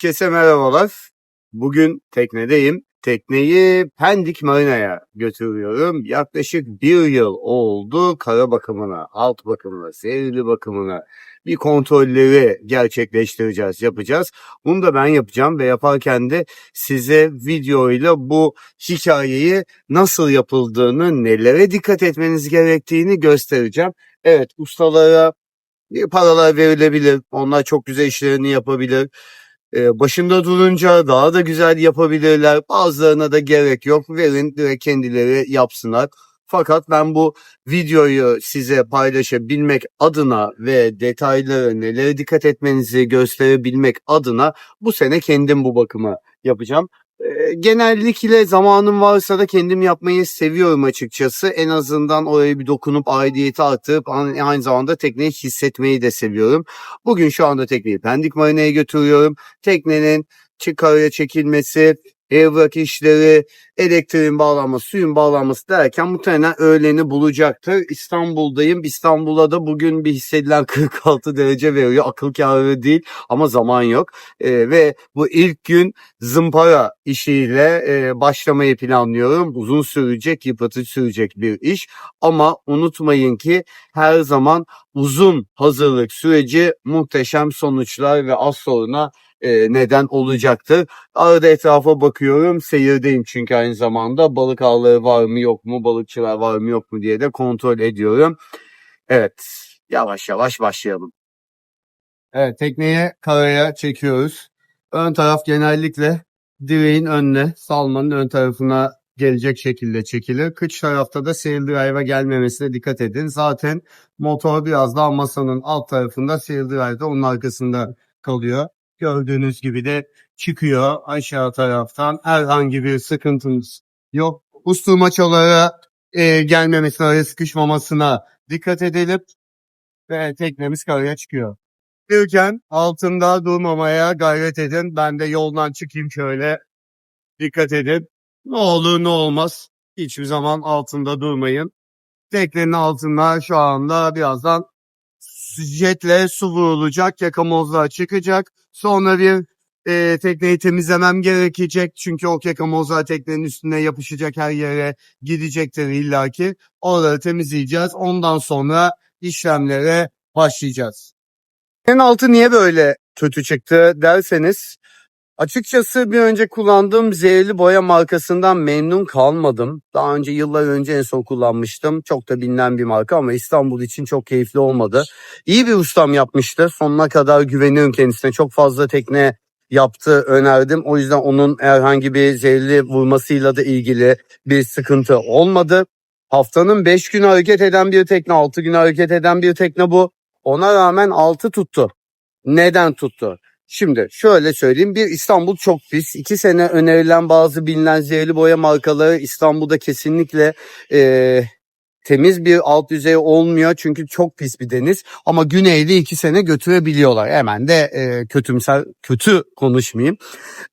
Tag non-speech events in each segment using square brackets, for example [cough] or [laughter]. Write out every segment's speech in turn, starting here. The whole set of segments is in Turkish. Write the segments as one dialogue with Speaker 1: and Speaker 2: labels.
Speaker 1: Herkese merhabalar. Bugün teknedeyim. Tekneyi Pendik Marina'ya götürüyorum. Yaklaşık bir yıl oldu kara bakımına, alt bakımına, seyirli bakımına bir kontrolleri gerçekleştireceğiz, yapacağız. Bunu da ben yapacağım ve yaparken de size videoyla bu hikayeyi nasıl yapıldığını, nelere dikkat etmeniz gerektiğini göstereceğim. Evet, ustalara paralar verilebilir. Onlar çok güzel işlerini yapabilir. Ee, başında durunca daha da güzel yapabilirler. Bazılarına da gerek yok. Verin direkt kendileri yapsınlar. Fakat ben bu videoyu size paylaşabilmek adına ve detayları nelere dikkat etmenizi gösterebilmek adına bu sene kendim bu bakımı yapacağım. Ee, genellikle zamanım varsa da kendim yapmayı seviyorum açıkçası. En azından oraya bir dokunup aidiyeti aynı aynı zamanda tekneyi hissetmeyi de seviyorum. Bugün şu anda tekneyi Pendik Marina'ya götürüyorum. Teknenin çıkarıya çekilmesi, evrak işleri, elektriğin bağlanması, suyun bağlanması derken muhtemelen öğleni bulacaktır. İstanbul'dayım. İstanbul'a da bugün bir hissedilen [laughs] 46 derece veriyor. Akıl kârı değil ama zaman yok. Ee, ve bu ilk gün zımpara işiyle e, başlamayı planlıyorum. Uzun sürecek, yıpratıcı sürecek bir iş. Ama unutmayın ki her zaman uzun hazırlık süreci muhteşem sonuçlar ve az sonra e, neden olacaktır. Arada etrafa bakıyorum. Seyirdeyim çünkü aynı zamanda balık avları var mı yok mu, balıkçılar var mı yok mu diye de kontrol ediyorum. Evet, yavaş yavaş başlayalım. Evet, tekneye karaya çekiyoruz. Ön taraf genellikle direğin önüne, salmanın ön tarafına gelecek şekilde çekilir. Kıç tarafta da sail drive'a gelmemesine dikkat edin. Zaten motor biraz daha masanın alt tarafında, sail drive de onun arkasında kalıyor. Gördüğünüz gibi de çıkıyor aşağı taraftan. Herhangi bir sıkıntımız yok. Usturmaçalara e, gelmemesine, araya sıkışmamasına dikkat edelim. Ve teknemiz karaya çıkıyor. Yürürken altında durmamaya gayret edin. Ben de yoldan çıkayım şöyle. Dikkat edin. Ne olur ne olmaz. Hiçbir zaman altında durmayın. Teknenin altında şu anda birazdan jetle su vurulacak. Yakamozlar çıkacak. Sonra bir e, tekneyi temizlemem gerekecek. Çünkü o yakamozlar teknenin üstüne yapışacak her yere gidecektir illaki. Oraları temizleyeceğiz. Ondan sonra işlemlere başlayacağız. En altı niye böyle kötü çıktı derseniz açıkçası bir önce kullandığım zehirli boya markasından memnun kalmadım. Daha önce yıllar önce en son kullanmıştım. Çok da bilinen bir marka ama İstanbul için çok keyifli olmadı. İyi bir ustam yapmıştı. Sonuna kadar güveniyorum kendisine. Çok fazla tekne yaptı önerdim. O yüzden onun herhangi bir zehirli vurmasıyla da ilgili bir sıkıntı olmadı. Haftanın 5 günü hareket eden bir tekne, 6 günü hareket eden bir tekne bu. Ona rağmen 6 tuttu. Neden tuttu? Şimdi şöyle söyleyeyim. Bir İstanbul çok pis. İki sene önerilen bazı bilinen zehirli boya markaları İstanbul'da kesinlikle eee, temiz bir alt yüzey olmuyor. Çünkü çok pis bir deniz. Ama güneyde iki sene götürebiliyorlar. Hemen de eee, kötümser, kötü konuşmayayım.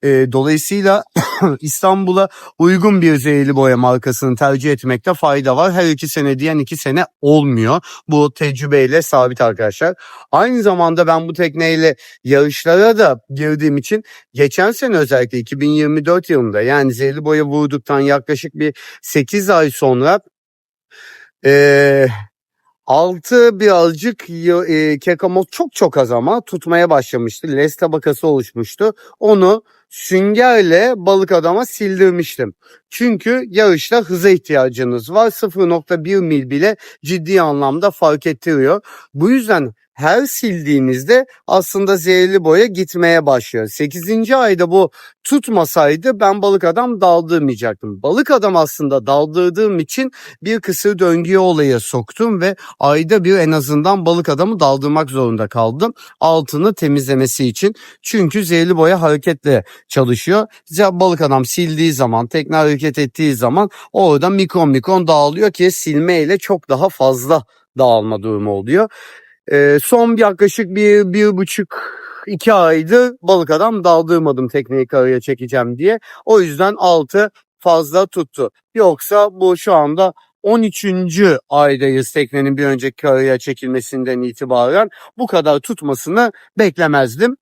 Speaker 1: Eee, dolayısıyla [coughs] İstanbul'a uygun bir zehirli boya markasını tercih etmekte fayda var. Her iki sene diyen iki sene olmuyor. Bu tecrübeyle sabit arkadaşlar. Aynı zamanda ben bu tekneyle yarışlara da girdiğim için geçen sene özellikle 2024 yılında yani zehirli boya vurduktan yaklaşık bir 8 ay sonra eee altı birazcık e, kekamoz çok çok az ama tutmaya başlamıştı. Les tabakası oluşmuştu. Onu süngerle balık adama sildirmiştim. Çünkü yarışta hıza ihtiyacınız var. 0.1 mil bile ciddi anlamda fark ettiriyor. Bu yüzden her sildiğinizde aslında zehirli boya gitmeye başlıyor. 8. ayda bu tutmasaydı ben balık adam daldırmayacaktım. Balık adam aslında daldırdığım için bir kısır döngüye olaya soktum ve ayda bir en azından balık adamı daldırmak zorunda kaldım. Altını temizlemesi için. Çünkü zehirli boya hareketle çalışıyor. Balık adam sildiği zaman, tekne hareket ettiği zaman orada mikron mikron dağılıyor ki silmeyle çok daha fazla dağılma durumu oluyor. Ee, son bir yaklaşık bir, bir buçuk iki aydır balık adam daldırmadım tekneyi karaya çekeceğim diye. O yüzden altı fazla tuttu. Yoksa bu şu anda 13. aydayız teknenin bir önceki karaya çekilmesinden itibaren bu kadar tutmasını beklemezdim.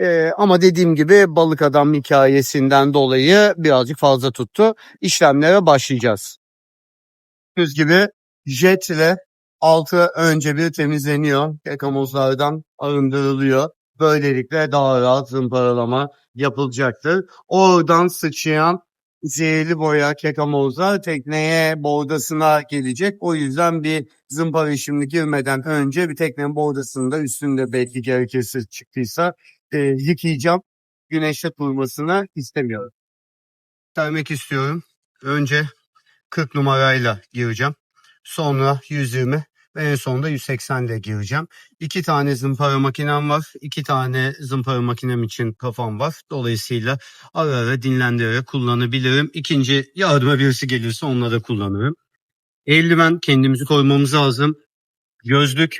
Speaker 1: Ee, ama dediğim gibi balık adam hikayesinden dolayı birazcık fazla tuttu. İşlemlere başlayacağız. Gördüğünüz gibi jet ile altı önce bir temizleniyor. Kekamozlardan arındırılıyor. Böylelikle daha rahat zımparalama yapılacaktır. Oradan sıçrayan zehirli boya kekamozlar tekneye bordasına gelecek. O yüzden bir zımpara işlemine girmeden önce bir teknenin bordasında üstünde belki gerekirse çıktıysa e, yıkayacağım. Güneşte durmasını istemiyorum. Termek istiyorum. Önce 40 numarayla gireceğim. Sonra 120 ve en sonunda 180 ile gireceğim. İki tane zımpara makinem var. İki tane zımpara makinem için kafam var. Dolayısıyla ara ara dinlendirerek kullanabilirim. İkinci yardıma birisi gelirse onunla da kullanırım. Eldiven kendimizi korumamız lazım. Gözlük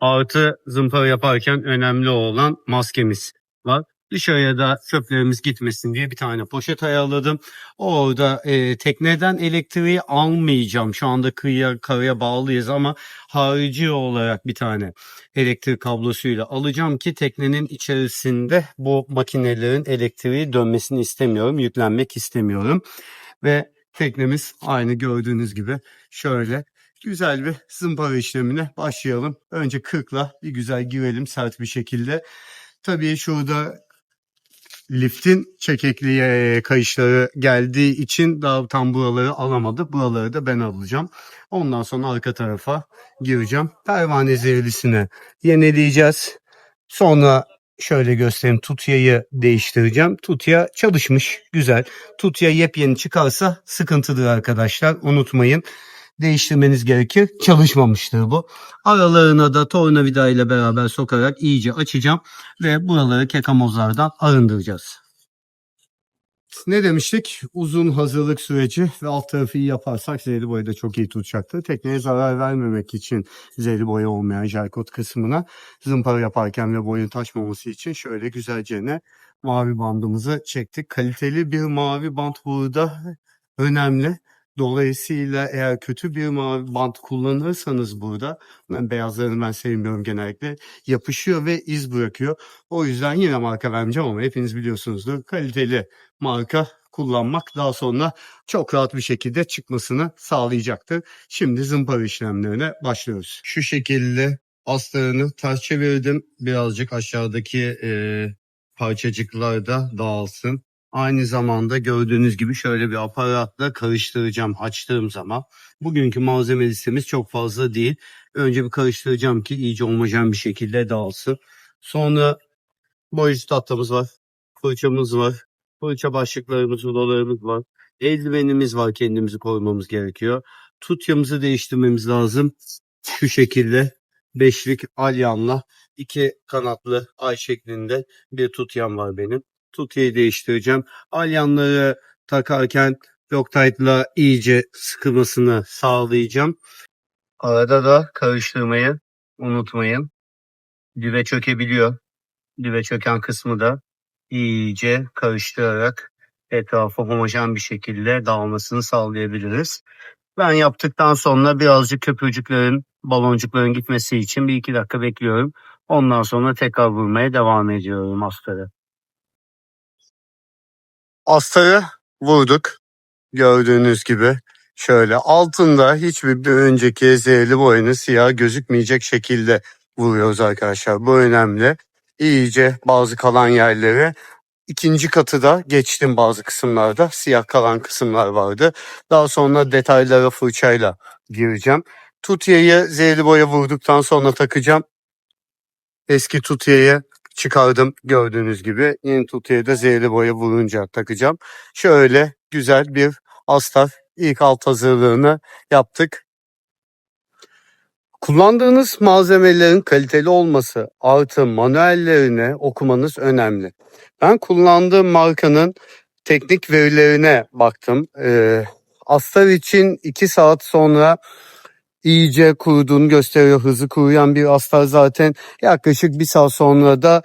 Speaker 1: artı zımpara yaparken önemli olan maskemiz var. Dışarıya da çöplerimiz gitmesin diye bir tane poşet ayarladım. Orada e, tekneden elektriği almayacağım. Şu anda kıyıya karaya bağlıyız ama harici olarak bir tane elektrik kablosuyla alacağım ki teknenin içerisinde bu makinelerin elektriği dönmesini istemiyorum. Yüklenmek istemiyorum. Ve teknemiz aynı gördüğünüz gibi şöyle güzel bir zımpara işlemine başlayalım. Önce 40'la bir güzel girelim sert bir şekilde. Tabii şurada liftin çekekli e, kayışları geldiği için daha tam buraları alamadı. Buraları da ben alacağım. Ondan sonra arka tarafa gireceğim. Pervane zehirlisine yenileyeceğiz. Sonra şöyle göstereyim tutyayı değiştireceğim. Tutya çalışmış güzel. Tutya yepyeni çıkarsa sıkıntıdır arkadaşlar. Unutmayın değiştirmeniz gerekir. Çalışmamıştır bu. Aralarına da tornavida ile beraber sokarak iyice açacağım ve buraları kekamozlardan arındıracağız. Ne demiştik? Uzun hazırlık süreci ve alt tarafı iyi yaparsak zehirli boya da çok iyi tutacaktır. Tekneye zarar vermemek için zehirli boya olmayan jelkot kısmına zımpara yaparken ve boyun taşmaması için şöyle güzelce ne mavi bandımızı çektik. Kaliteli bir mavi bant burada önemli. Dolayısıyla eğer kötü bir mavi bant kullanırsanız burada, ben beyazlarını ben sevmiyorum genellikle, yapışıyor ve iz bırakıyor. O yüzden yine marka vermeyeceğim ama hepiniz biliyorsunuzdur. Kaliteli marka kullanmak daha sonra çok rahat bir şekilde çıkmasını sağlayacaktır. Şimdi zımpara işlemlerine başlıyoruz. Şu şekilde astarını ters çevirdim. Birazcık aşağıdaki e, parçacıklar da dağılsın. Aynı zamanda gördüğünüz gibi şöyle bir aparatla karıştıracağım açtığım zaman. Bugünkü malzeme listemiz çok fazla değil. Önce bir karıştıracağım ki iyice homojen bir şekilde dağılsın. Sonra boyacı tahtamız var. Fırçamız var. Fırça başlıklarımız, rulolarımız var. Eldivenimiz var kendimizi korumamız gerekiyor. Tutyamızı değiştirmemiz lazım. Şu şekilde beşlik alyanla iki kanatlı ay şeklinde bir tutyam var benim tutyayı değiştireceğim. Alyanları takarken Loctite'la iyice sıkılmasını sağlayacağım. Arada da karıştırmayı unutmayın. Dibe çökebiliyor. Dibe çöken kısmı da iyice karıştırarak etrafı homojen bir şekilde dağılmasını sağlayabiliriz. Ben yaptıktan sonra birazcık köpürcüklerin, baloncukların gitmesi için bir iki dakika bekliyorum. Ondan sonra tekrar vurmaya devam ediyorum astarı. Astarı vurduk. Gördüğünüz gibi şöyle altında hiçbir bir önceki zehirli boyanın siyah gözükmeyecek şekilde vuruyoruz arkadaşlar. Bu önemli. İyice bazı kalan yerlere ikinci katı da geçtim bazı kısımlarda. Siyah kalan kısımlar vardı. Daha sonra detaylara fırçayla gireceğim. Tutyayı zehirli boya vurduktan sonra takacağım. Eski tutyayı çıkardım gördüğünüz gibi. Yeni tutuya da zehirli boya vurunca takacağım. Şöyle güzel bir astar ilk alt hazırlığını yaptık. Kullandığınız malzemelerin kaliteli olması artı manuellerini okumanız önemli. Ben kullandığım markanın teknik verilerine baktım. Ee, astar için 2 saat sonra iyice kuruduğunu gösteriyor. Hızlı kuruyan bir astar zaten yaklaşık bir saat sonra da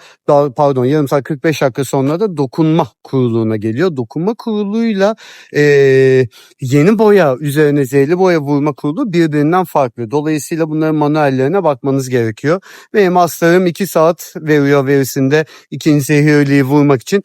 Speaker 1: pardon yarım saat 45 dakika sonra da dokunma kuruluğuna geliyor. Dokunma kuruluğuyla eee, yeni boya üzerine zeyli boya vurma kurulu birbirinden farklı. Dolayısıyla bunların manuellerine bakmanız gerekiyor. Benim astarım 2 saat veriyor verisinde ikinci zehirliği vurmak için.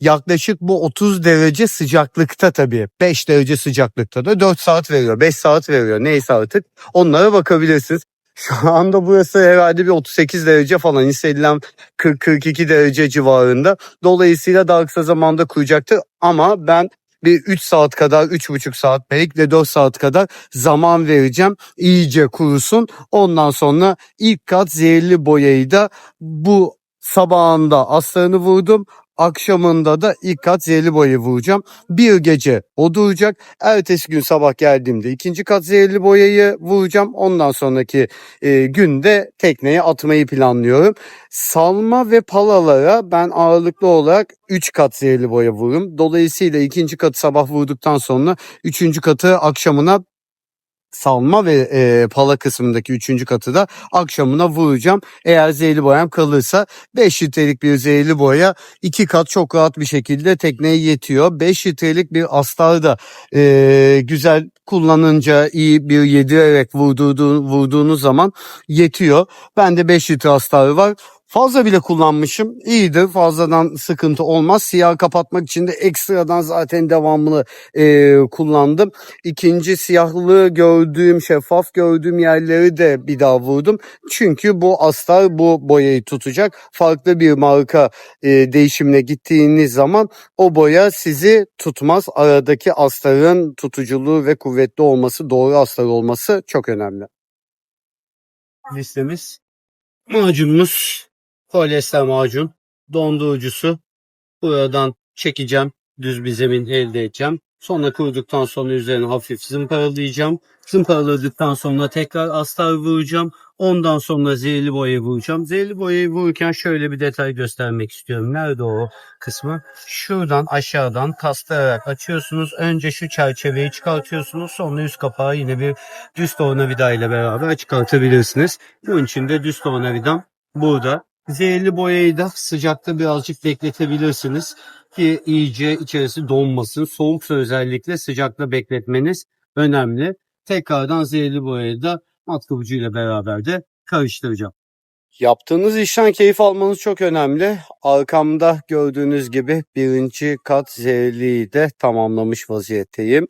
Speaker 1: Yaklaşık bu 30 derece sıcaklıkta tabii. 5 derece sıcaklıkta da 4 saat veriyor. 5 saat veriyor. Neyse artık onlara bakabilirsiniz. [laughs] Şu anda burası herhalde bir 38 derece falan hissedilen 40-42 derece civarında. Dolayısıyla daha kısa zamanda kuruyacaktır. Ama ben bir 3 saat kadar, 3,5 saat belki de 4 saat kadar zaman vereceğim. İyice kurusun. Ondan sonra ilk kat zehirli boyayı da bu sabahında aslarını vurdum. Akşamında da ilk kat zehirli boyayı vuracağım. Bir gece o duracak. Ertesi gün sabah geldiğimde ikinci kat zehirli boyayı vuracağım. Ondan sonraki e, günde tekneye atmayı planlıyorum. Salma ve palalara ben ağırlıklı olarak 3 kat zehirli boya vururum. Dolayısıyla ikinci katı sabah vurduktan sonra üçüncü katı akşamına salma ve e, pala kısmındaki üçüncü katı da akşamına vuracağım. Eğer zehirli boyam kalırsa 5 litrelik bir zehirli boya iki kat çok rahat bir şekilde tekneye yetiyor. 5 litrelik bir astar da e, güzel kullanınca iyi bir yedirerek vurduğu, vurduğunuz zaman yetiyor. Bende 5 litre astarı var. Fazla bile kullanmışım. İyidir. Fazladan sıkıntı olmaz. Siyah kapatmak için de ekstradan zaten devamlı e, kullandım. İkinci siyahlığı gördüğüm, şeffaf gördüğüm yerleri de bir daha vurdum. Çünkü bu astar bu boyayı tutacak. Farklı bir marka e, değişimine gittiğiniz zaman o boya sizi tutmaz. Aradaki astarın tutuculuğu ve kuvvetli olması, doğru astar olması çok önemli. Listemiz macunumuz polyester macun. Dondurucusu. Buradan çekeceğim. Düz bir zemin elde edeceğim. Sonra kuruduktan sonra üzerine hafif zımparalayacağım. Zımparaladıktan sonra tekrar astar vuracağım. Ondan sonra zehirli boyayı vuracağım. Zehirli boyayı vururken şöyle bir detay göstermek istiyorum. Nerede o kısmı? Şuradan aşağıdan kastırarak açıyorsunuz. Önce şu çerçeveyi çıkartıyorsunuz. Sonra üst kapağı yine bir düz tornavida ile beraber çıkartabilirsiniz. Bunun için de düz tornavidam burada Zehirli boyayı da sıcakta birazcık bekletebilirsiniz ki iyice içerisi donmasın. Soğuksa özellikle sıcakta bekletmeniz önemli. Tekrardan zehirli boyayı da matkap ucuyla beraber de karıştıracağım. Yaptığınız işten keyif almanız çok önemli. Arkamda gördüğünüz gibi birinci kat zehirliyi de tamamlamış vaziyetteyim.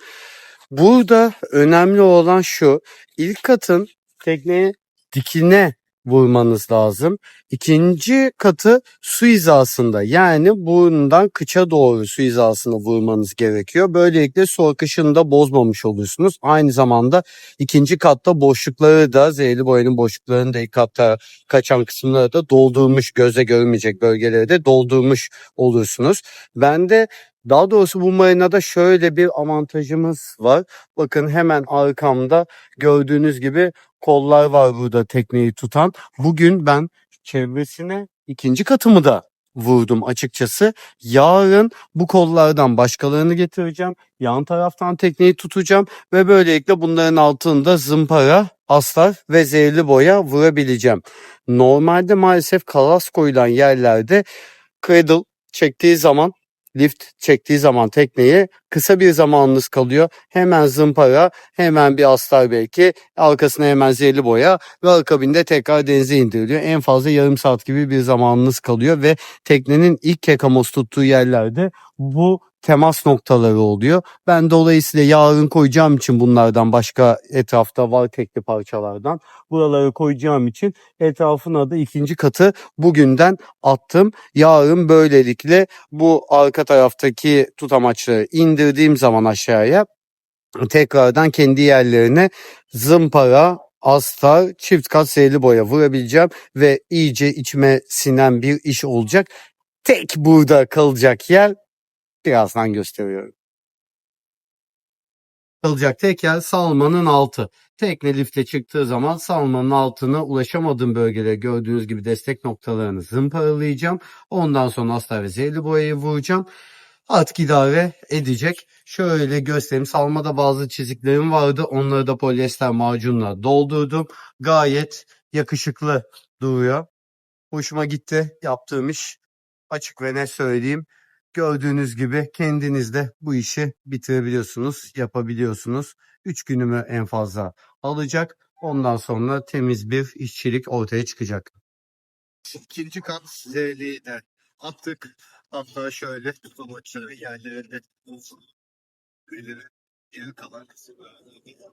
Speaker 1: Burada önemli olan şu. ilk katın tekneye dikine vurmanız lazım. İkinci katı su hizasında yani bundan kıça doğru su hizasına vurmanız gerekiyor. Böylelikle su akışını da bozmamış oluyorsunuz. Aynı zamanda ikinci katta boşlukları da zehirli boyanın boşluklarını da ilk katta kaçan kısımları da doldurmuş göze görmeyecek bölgeleri de doldurmuş olursunuz. Ben de daha doğrusu bu marinada şöyle bir avantajımız var. Bakın hemen arkamda gördüğünüz gibi kollar var burada tekneyi tutan. Bugün ben çevresine ikinci katımı da vurdum açıkçası. Yarın bu kollardan başkalarını getireceğim. Yan taraftan tekneyi tutacağım ve böylelikle bunların altında zımpara, astar ve zehirli boya vurabileceğim. Normalde maalesef kalas koyulan yerlerde cradle çektiği zaman lift çektiği zaman tekneye kısa bir zamanınız kalıyor. Hemen zımpara, hemen bir astar belki, arkasına hemen zehirli boya ve akabinde tekrar denize indiriliyor. En fazla yarım saat gibi bir zamanınız kalıyor ve teknenin ilk kekamos tuttuğu yerlerde bu temas noktaları oluyor. Ben dolayısıyla yarın koyacağım için bunlardan başka etrafta var tekli parçalardan. Buraları koyacağım için etrafına da ikinci katı bugünden attım. Yarın böylelikle bu arka taraftaki tutamaçları indirdiğim zaman aşağıya tekrardan kendi yerlerine zımpara, astar, çift kat seyirli boya vurabileceğim ve iyice içime sinen bir iş olacak. Tek burada kalacak yer birazdan gösteriyorum. Kalacak tek yer salmanın altı. Tekne lifte çıktığı zaman salmanın altına ulaşamadığım bölgelere gördüğünüz gibi destek noktalarını zımparalayacağım. Ondan sonra astar ve zehirli boyayı vuracağım. artık idare edecek. Şöyle göstereyim. Salmada bazı çiziklerim vardı. Onları da polyester macunla doldurdum. Gayet yakışıklı duruyor. Hoşuma gitti yaptığım iş. Açık ve net söyleyeyim. Gördüğünüz gibi kendiniz de bu işi bitirebiliyorsunuz, yapabiliyorsunuz. 3 günümü en fazla alacak. Ondan sonra temiz bir işçilik ortaya çıkacak. İkinci kat zeyliği de attık. Hatta şöyle tutamaçları yerlerinde geri kalan kısmı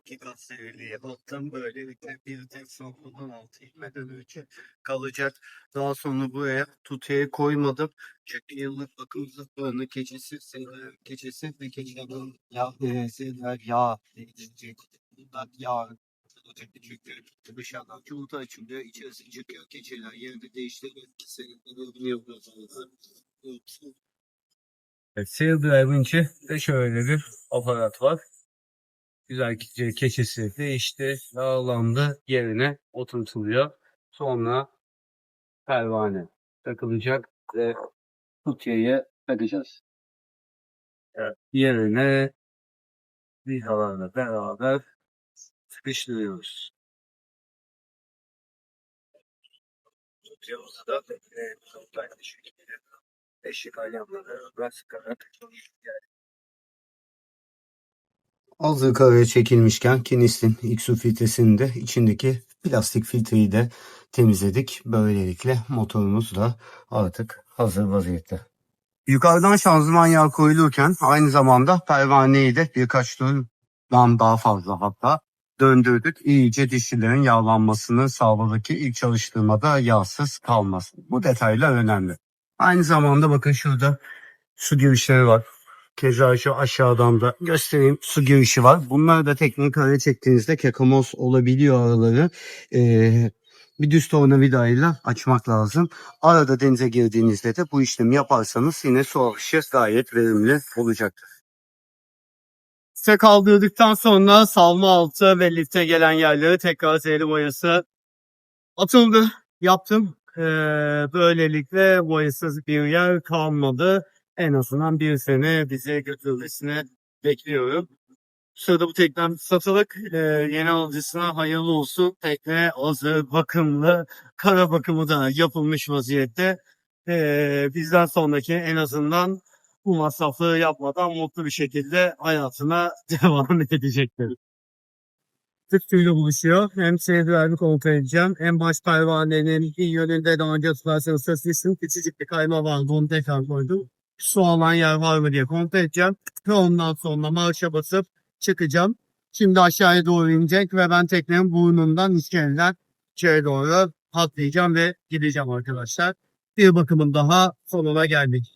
Speaker 1: iki kat seriliğe attım. Böylelikle bir tek sonundan altı inmeden önce kalacak. Daha sonra buraya tutaya koymadım. Çünkü yıllık bakım zıplarını keçesi, seneler keçesi ve keçelerin yağ, e, seneler yağ değişecek. Bundan yağ olacak. Çünkü dışarıdan çubukta açılıyor. İçerisi çıkıyor. Keçeler yerini değiştiriyor. İki seneler bunu yapıyorsunuz. Evet, Sail Drive'ın de şöyle bir aparat var. Güzel ke- keçesi değişti, yağlandı, yerine oturtuluyor. Sonra pervane takılacak ve kutuya takacağız. Evet, yerine vidalarla beraber sıkıştırıyoruz. Kutuya da e, şekilde eşik Hazır karaya çekilmişken Kinis'in X-Su filtresini de içindeki plastik filtreyi de temizledik. Böylelikle motorumuz da artık hazır vaziyette. Yukarıdan şanzıman yağı koyulurken aynı zamanda pervaneyi de birkaç turdan daha fazla hatta döndürdük. İyice dişlilerin yağlanmasını sağladık ki ilk çalıştırmada yağsız kalmasın. Bu detaylar önemli. Aynı zamanda bakın şurada su girişleri var. Keza şu aşağıdan da göstereyim su girişi var. Bunlar da teknik kare çektiğinizde kekamoz olabiliyor araları. Ee, bir düz tornavidayla açmak lazım. Arada denize girdiğinizde de bu işlemi yaparsanız yine su akışı gayet verimli olacaktır. Lifte kaldırdıktan sonra salma altı ve lifte gelen yerlere tekrar zehri boyası atıldı. Yaptım. Ee, böylelikle boyasız bir yer kalmadı. En azından bir sene bize götürmesini bekliyorum. Sırada bu teknem satılık. Ee, yeni alıcısına hayırlı olsun. Tekne hazır, bakımlı, kara bakımı da yapılmış vaziyette. Ee, bizden sonraki en azından bu masrafı yapmadan mutlu bir şekilde hayatına [laughs] devam edecektir. Tık suyla buluşuyor. Hem seyircilerini kontrol edeceğim. Hem baş pervanenin iyi yönünde daha önce hatırlarsanız seslisin. Küçücük bir kayma vardı. Onu tekrar koydum. Su alan yer var mı diye kontrol edeceğim. Ve ondan sonra marşa basıp çıkacağım. Şimdi aşağıya doğru inecek ve ben teknenin burnundan iskeleden içeri doğru atlayacağım ve gideceğim arkadaşlar. Bir bakımın daha sonuna geldik.